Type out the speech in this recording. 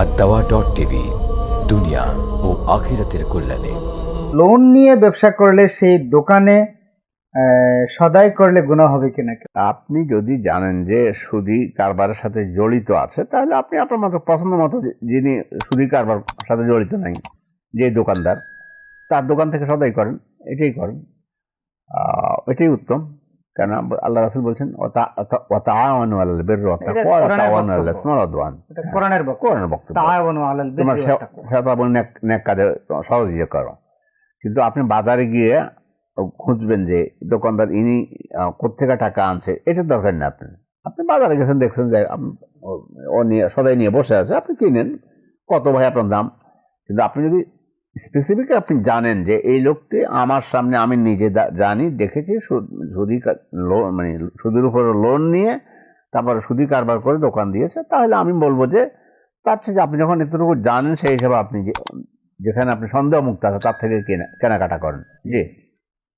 আর দাওয়া dot TV দুনিয়া ও আখিরাতের কল্যাণে। লোন নিয়ে ব্যবসা করলে সেই দোকানে সদাই করলে গুণা হবে কিনা? আপনি যদি জানেন যে সুদি কারবারের সাথে জড়িত আছে তাহলে আপনি আপনার মতো পছন্দ মতো যিনি সুদি কারবার সাথে জড়িত নাই যে দোকানদার তার দোকান থেকে সদাই করেন এটাই করেন। এটাই উত্তম। কেন আল্লাহ রাসুল বলছেন সহযোগিতা করো। কিন্তু আপনি বাজারে গিয়ে খুঁজবেন যে দোকানদার ইনি আহ, কোত্থেকে টাকা আনছে এটার দরকার নেই আপনি আপনি বাজারে গেছেন দেখছেন যে ও নিয়ে সদাই নিয়ে বসে আছে আপনি কিনেন। কত ভাই আপনার দাম? কিন্তু আপনি যদি স্পেসিফিক আপনি জানেন যে এই লোকটি আমার সামনে আমি নিজে জানি, দেখেছি সুদি মানে সুদের উপর লোন নিয়ে তারপরে সুদি কারবার করে দোকান দিয়েছে। তাহলে আমি বলব যে তার থেকে আপনি যখন এতটুকু জানেন সেই হিসাবে আপনি যেখানে আপনি সন্দেহ মুক্ত আছে তার থেকে কেনা কেনাকাটা করেন। জি।